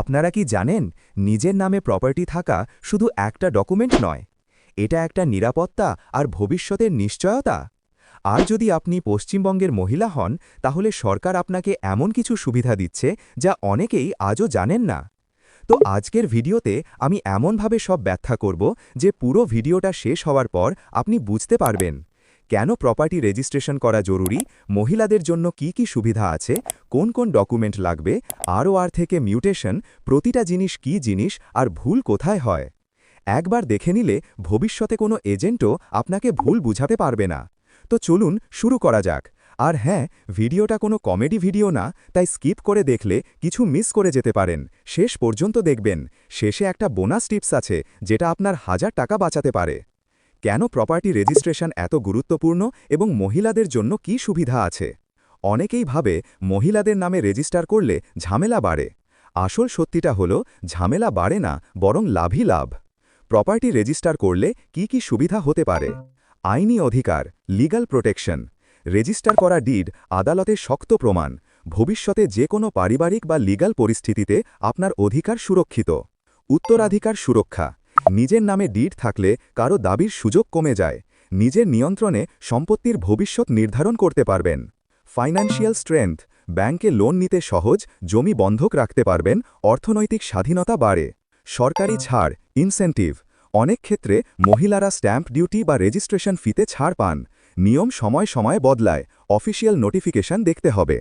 আপনারা কি জানেন, নিজের নামে প্রপার্টি থাকা শুধু একটা ডকুমেন্ট নয়? এটা একটা নিরাপত্তা আর ভবিষ্যতের নিশ্চয়তা? আর যদি আপনি পশ্চিমবঙ্গের মহিলা হন, তাহলে সরকার আপনাকে এমন কিছু সুবিধা দিচ্ছে যা অনেকেই আজও জানেন না। তো আজকের ভিডিওতে আমি এমনভাবে সব ব্যাখ্যা করব যে পুরো ভিডিওটা শেষ হওয়ার পর আপনি বুঝতে পারবেন। কেন প্রপার্টি রেজিস্ট্রেশন করা জরুরি? মহিলাদের জন্য কি কি সুবিধা আছে? কোন কোন ডকুমেন্ট লাগবে? আরও আর থেকে মিউটেশন প্রতিটা জিনিস কি জিনিস? আর ভুল কোথায় হয়? একবার দেখে নিলে ভবিষ্যতে কোনো এজেন্টও আপনাকে ভুল বুঝাতে পারবে না। তো চলুন শুরু করা যাক। আর হ্যাঁ ভিডিওটা কোনো কমেডি ভিডিও না, তাই স্কিপ করে দেখলে কিছু মিস করে যেতে পারেন। শেষ পর্যন্ত দেখবেন। শেষে একটা বোনাস টিপস আছে, যেটা আপনার হাজার টাকা বাঁচাতে পারে। কেন প্রপার্টি রেজিস্ট্রেশন এত গুরুত্বপূর্ণ এবং মহিলাদের জন্য কি সুবিধা আছে? অনেকেই ভাবে মহিলাদের নামে রেজিস্টার করলে ঝামেলা বাড়ে। আসল সত্যিটা হল, ঝামেলা বাড়ে না, বরং লাভই লাভ। প্রপার্টি রেজিস্টার করলে কি কি সুবিধা হতে পারে? আইনি অধিকার লিগাল প্রোটেকশন রেজিস্টার করা ডিড আদালতে শক্ত প্রমাণ। ভবিষ্যতে যে কোনো পারিবারিক বা লিগাল পরিস্থিতিতে আপনার অধিকার সুরক্ষিত। উত্তরাধিকার সুরক্ষা। নিজের নামে ডিড থাকলে কারও দাবির সুযোগ কমে যায়। নিজের নিয়ন্ত্রণে সম্পত্তির ভবিষ্যৎ নির্ধারণ করতে পারবেন। ফাইন্যান্সিয়াল স্ট্রেংথ ব্যাংকে লোন নিতে সহজ, জমি বন্ধক রাখতে পারবেন, অর্থনৈতিক স্বাধীনতা বাড়ে। সরকারি ছাড় ইনসেন্টিভ অনেক ক্ষেত্রে মহিলারা স্ট্যাম্প ডিউটি বা রেজিস্ট্রেশন ফিতে ছাড় পান। নিয়ম সময় সময় বদলায় অফিসিয়াল নোটিফিকেশন দেখতে হবে।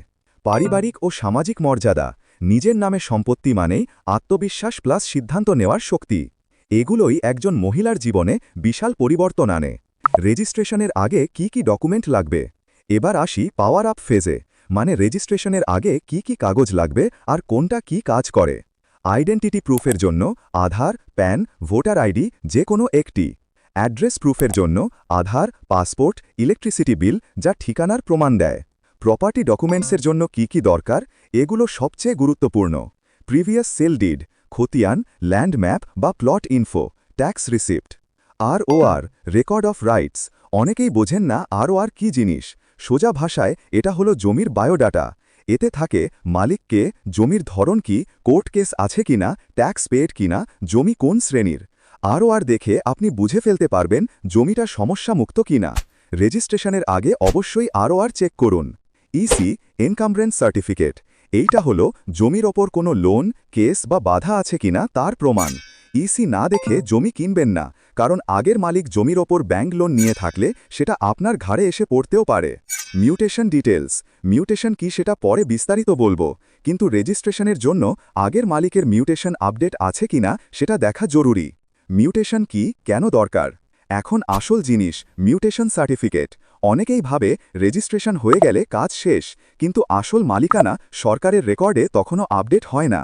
পারিবারিক ও সামাজিক মর্যাদা, নিজের নামে সম্পত্তি মানেই আত্মবিশ্বাস প্লাস সিদ্ধান্ত নেওয়ার শক্তি। এগুলোই একজন মহিলার জীবনে বিশাল পরিবর্তন আনে। রেজিস্ট্রেশনের আগে কি কি ডকুমেন্ট লাগবে? এবার আসি পাওয়ার আপ ফেজে মানে রেজিস্ট্রেশনের আগে কি কি কাগজ লাগবে আর কোনটা কি কাজ করে। আইডেন্টিটি প্রুফের জন্য আধার, প্যান, ভোটার আইডি যে কোনো একটি। অ্যাড্রেস প্রুফের জন্য আধার, পাসপোর্ট, ইলেকট্রিসিটি বিল যা ঠিকানার প্রমাণ দেয়। প্রপার্টি ডকুমেন্টসের জন্য কি কি দরকার, এগুলো সবচেয়ে গুরুত্বপূর্ণ। প্রিভিয়াস সেল ডিড খতিয়ান ল্যান্ড ম্যাপ বা plot info, tax receipt, R O R, record of rights. অনেকেই বোঝেন না আর ও আর কী জিনিস। সোজা ভাষায়, এটা হলো জমির বায়োডাটা। এতে থাকে মালিককে জমির ধরন কি, কোর্ট কেস আছে কিনা, ট্যাক্স পেড কিনা, জমি কোন শ্রেণির। আরও আর দেখে আপনি বুঝে ফেলতে পারবেন জমিটা সমস্যামুক্ত কিনা। রেজিস্ট্রেশনের আগে অবশ্যই আরও আর চেক করুন। EC encumbrance certificate. এইটা হলো জমির ওপর কোনো লোন, কেস বা বাধা আছে কিনা তার প্রমাণ। ইসি না দেখে জমি কিনবেন না, কারণ আগের মালিক জমির ওপর ব্যাংক লোন নিয়ে থাকলে সেটা আপনার ঘাড়ে এসে পড়তেও পারে। মিউটেশন ডিটেলস মিউটেশন কি সেটা পরে বিস্তারিত বলব, কিন্তু রেজিস্ট্রেশনের জন্য আগের মালিকের মিউটেশন আপডেট আছে কিনা সেটা দেখা জরুরি। মিউটেশন কি, কেন দরকার? এখন আসল জিনিস, মিউটেশন সার্টিফিকেট। অনেকেই ভাবে রেজিস্ট্রেশন হয়ে গেলে কাজ শেষ, কিন্তু আসল মালিকানা সরকারের রেকর্ডে তখনও আপডেট হয় না।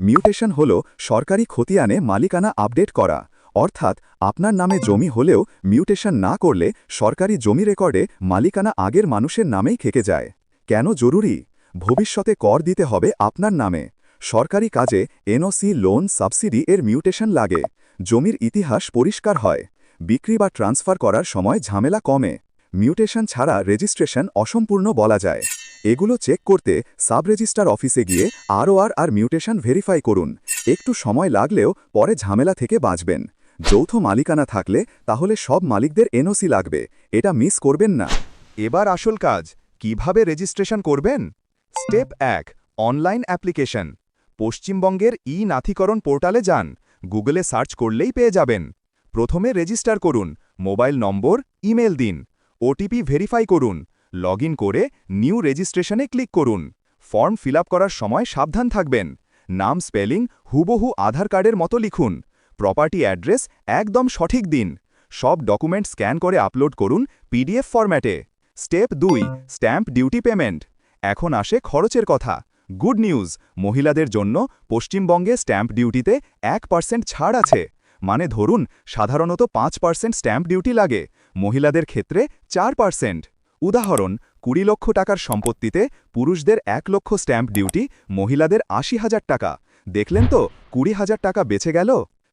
মিউটেশন হল সরকারি খতিয়ানে মালিকানা আপডেট করা, অর্থাৎ আপনার নামে জমি হলেও মিউটেশন না করলে সরকারি জমি রেকর্ডে মালিকানা আগের মানুষের নামেই খেকে যায়। কেন জরুরি? ভবিষ্যতে কর দিতে হবে আপনার নামে। সরকারি কাজে এনওসি, লোন, সাবসিডি এর মিউটেশন লাগে। জমির ইতিহাস পরিষ্কার হয়। বিক্রি বা ট্রান্সফার করার সময় ঝামেলা কমে। মিউটেশন ছাড়া রেজিস্ট্রেশন অসম্পূর্ণ বলা যায়। এগুলো চেক করতে সাব রেজিস্টার অফিসে গিয়ে আরও আর আর মিউটেশন ভেরিফাই করুন। একটু সময় লাগলেও পরে ঝামেলা থেকে বাঁচবেন। যৌথ মালিকানা থাকলে তাহলে সব মালিকদের এনওসি লাগবে। এটা মিস করবেন না। এবার আসল কাজ, কীভাবে রেজিস্ট্রেশন করবেন? স্টেপ এক, অনলাইন অ্যাপ্লিকেশন। পশ্চিমবঙ্গের ই নাথিকরণ পোর্টালে যান। গুগলে সার্চ করলেই পেয়ে যাবেন। প্রথমে রেজিস্টার করুন, মোবাইল নম্বর, ইমেল দিন। ওটিপি ভেরিফাই করুন লগ করে নিউ রেজিস্ট্রেশনে ক্লিক করুন। ফর্ম ফিল করার সময় সাবধান থাকবেন। নাম স্পেলিং, হুবহু আধার কার্ডের মতো লিখুন। প্রপার্টি অ্যাড্রেস একদম সঠিক দিন। সব ডকুমেন্ট স্ক্যান করে আপলোড করুন পিডিএফ ফরম্যাটে। স্টেপ দুই, স্ট্যাম্প ডিউটি পেমেন্ট। এখন আসে খরচের কথা। গুড নিউজ, মহিলাদের জন্য পশ্চিমবঙ্গে স্ট্যাম্প ডিউটিতে এক পার্সেন্ট ছাড় আছে। মানে ধরুন, সাধারণত পাঁচ পার্সেন্ট স্ট্যাম্প ডিউটি লাগে। মহিলাদের ক্ষেত্রে চার পার্সেন্ট। উদাহরণ, কুড়ি লক্ষ টাকার সম্পত্তিতে পুরুষদের এক লক্ষ স্ট্যাম্প ডিউটি, মহিলাদের আশি হাজার টাকা। দেখলেন তো, কুড়ি হাজার টাকা বেছে গেল?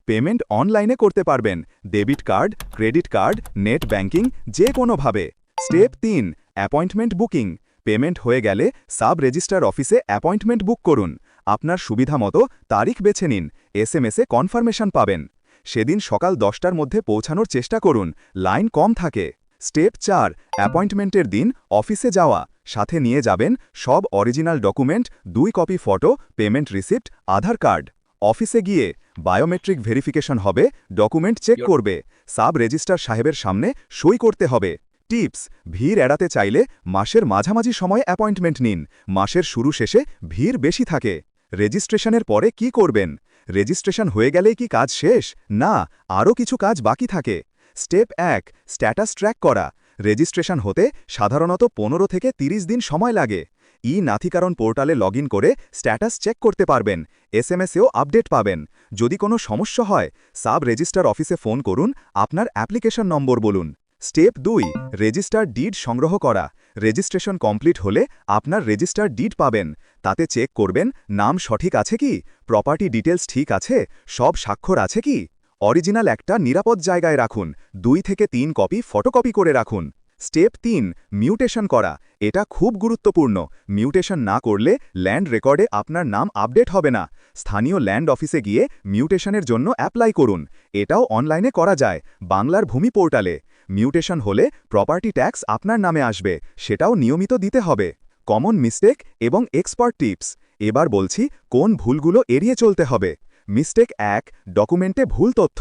পেমেন্ট অনলাইনে করতে পারবেন, debit card, credit card, net banking, যে কোনোভাবে স্টেপ তিন, অ্যাপয়েন্টমেন্ট বুকিং। পেমেন্ট হয়ে গেলে সাব রেজিস্ট্রার অফিসে অ্যাপয়েন্টমেন্ট বুক করুন। আপনার সুবিধা মতো তারিখ বেছে নিন। এস এম এসে কনফার্মেশন পাবেন। সেদিন সকাল দশটার মধ্যে পৌঁছানোর চেষ্টা করুন। লাইন কম থাকে। স্টেপ চার অ্যাপয়েন্টমেন্টের দিন অফিসে যাওয়া। সাথে নিয়ে যাবেন সব অরিজিনাল ডকুমেন্ট দুই copy photo payment receipt Aadhaar card. অফিসে গিয়ে বায়োমেট্রিক ভেরিফিকেশন হবে ডকুমেন্ট চেক করবে সাব রেজিস্ট্রার সাহেবের সামনে সই করতে হবে। টিপস ভিড় এড়াতে চাইলে মাসের মাঝামাঝি সময় অ্যাপয়েন্টমেন্ট নিন। মাসের শুরু শেষে ভিড় বেশি থাকে। রেজিস্ট্রেশনের পরে কি করবেন? রেজিস্ট্রেশন হয়ে গেলেই কি কাজ শেষ? না, আরও কিছু কাজ বাকি থাকে। স্টেপ এক, স্ট্যাটাস ট্র্যাক করা। রেজিস্ট্রেশন হতে সাধারণত পনেরো থেকে ৩০ দিন সময় লাগে। ই নাথিকারণ পোর্টালে লগ করে স্ট্যাটাস চেক করতে পারবেন। এসএমএসেও আপডেট পাবেন। যদি কোনো সমস্যা হয়, সাব রেজিস্টার অফিসে ফোন করুন, আপনার অ্যাপ্লিকেশন নম্বর বলুন। স্টেপ দুই, রেজিস্টার ডিড সংগ্রহ করা। রেজিস্ট্রেশন কমপ্লিট হলে আপনার রেজিস্টার ডিড পাবেন। তাতে চেক করবেন, নাম সঠিক আছে কি? প্রপার্টি ডিটেলস ঠিক আছে? সব স্বাক্ষর আছে কি? অরিজিনাল একটা নিরাপদ জায়গায় রাখুন। দুই থেকে তিন কপি ফটোকপি করে রাখুন। স্টেপ তিন, মিউটেশন করা। এটা খুব গুরুত্বপূর্ণ। মিউটেশন না করলে ল্যান্ড রেকর্ডে আপনার নাম আপডেট হবে না। স্থানীয় ল্যান্ড অফিসে গিয়ে মিউটেশনের জন্য অ্যাপ্লাই করুন। এটাও অনলাইনে করা যায়, বাংলার ভূমি পোর্টালে। মিউটেশন হলে প্রপার্টি ট্যাক্স আপনার নামে আসবে, সেটাও নিয়মিত দিতে হবে। কমন মিস্টেক এবং এক্সপার্ট টিপস এবার বলছি কোন ভুলগুলো এড়িয়ে চলতে হবে। মিস্টেক এক ডকুমেন্টে ভুল তথ্য।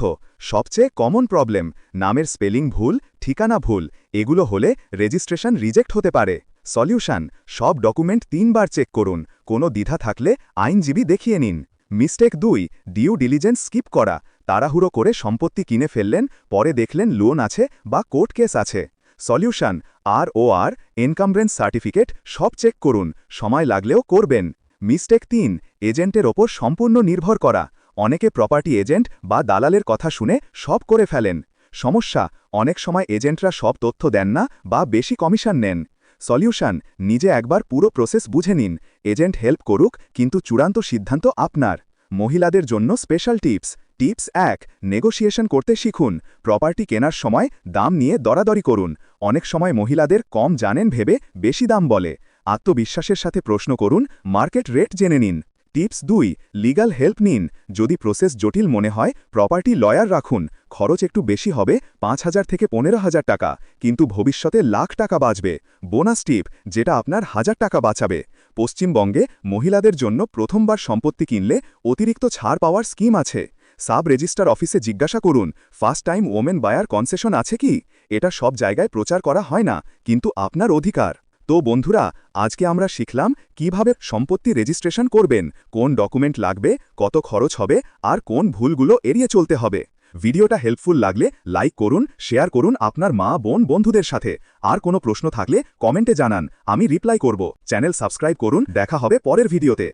সবচেয়ে কমন প্রবলেম নামের স্পেলিং ভুল, ঠিকানা ভুল। এগুলো হলে রেজিস্ট্রেশন রিজেক্ট হতে পারে। সলিউশন সব ডকুমেন্ট তিনবার চেক করুন। কোনো দ্বিধা থাকলে আইনজীবী দেখিয়ে নিন। মিস্টেক দুই ডিউ ডিলিজেন্স স্কিপ করা। তাড়াহুড়ো করে সম্পত্তি কিনে ফেললেন, পরে দেখলেন লোন আছে বা কোর্ট কেস আছে। Solution R O R encumbrance certificate সব চেক করুন, সময় লাগলেও করবেন। মিস্টেক তিন, এজেন্টের ওপর সম্পূর্ণ নির্ভর করা। অনেকে প্রপার্টি এজেন্ট বা দালালের কথা শুনে সব করে ফেলেন। সমস্যা, অনেক সময় এজেন্টরা সব তথ্য দেন না বা বেশি কমিশন নেন। সলিউশন, নিজে একবার পুরো প্রসেস বুঝে নিন। এজেন্ট হেল্প করুক, কিন্তু চূড়ান্ত সিদ্ধান্ত আপনার। মহিলাদের জন্য স্পেশাল টিপস। টিপস এক, নেগোসিয়েশন করতে শিখুন। প্রপার্টি কেনার সময় দাম নিয়ে দরাদরি করুন। অনেক সময় মহিলাদের কম জানেন ভেবে বেশি দাম বলে। আত্মবিশ্বাসের সাথে প্রশ্ন করুন, মার্কেট রেট জেনে নিন। টিপস দুই লিগাল হেল্প নিন। যদি প্রসেস জটিল মনে হয় প্রপার্টি লয়ার রাখুন। খরচ একটু বেশি হবে, পাঁচ হাজার থেকে পনেরো হাজার টাকা। কিন্তু ভবিষ্যতে লাখ টাকা বাঁচবে। বোনাস টিপ যেটা আপনার হাজার টাকা বাঁচাবে। পশ্চিমবঙ্গে মহিলাদের জন্য প্রথমবার সম্পত্তি কিনলে অতিরিক্ত ছাড় পাওয়ার স্কিম আছে। সাব রেজিস্টার অফিসে জিজ্ঞাসা করুন first time women buyer concession আছে কি? এটা সব জায়গায় প্রচার করা হয় না, কিন্তু আপনার অধিকার। তো বন্ধুরা, আজকে আমরা শিখলাম কীভাবে সম্পত্তি রেজিস্ট্রেশন করবেন, কোন ডকুমেন্ট লাগবে, কত খরচ হবে, আর কোন ভুলগুলো এড়িয়ে চলতে হবে। ভিডিওটা হেল্পফুল লাগলে লাইক করুন, শেয়ার করুন আপনার মা, বোন, বন্ধুদের সাথে। আর কোনো প্রশ্ন থাকলে কমেন্টে জানান, আমি রিপ্লাই করব। চ্যানেল সাবস্ক্রাইব করুন, দেখা হবে পরের ভিডিওতে।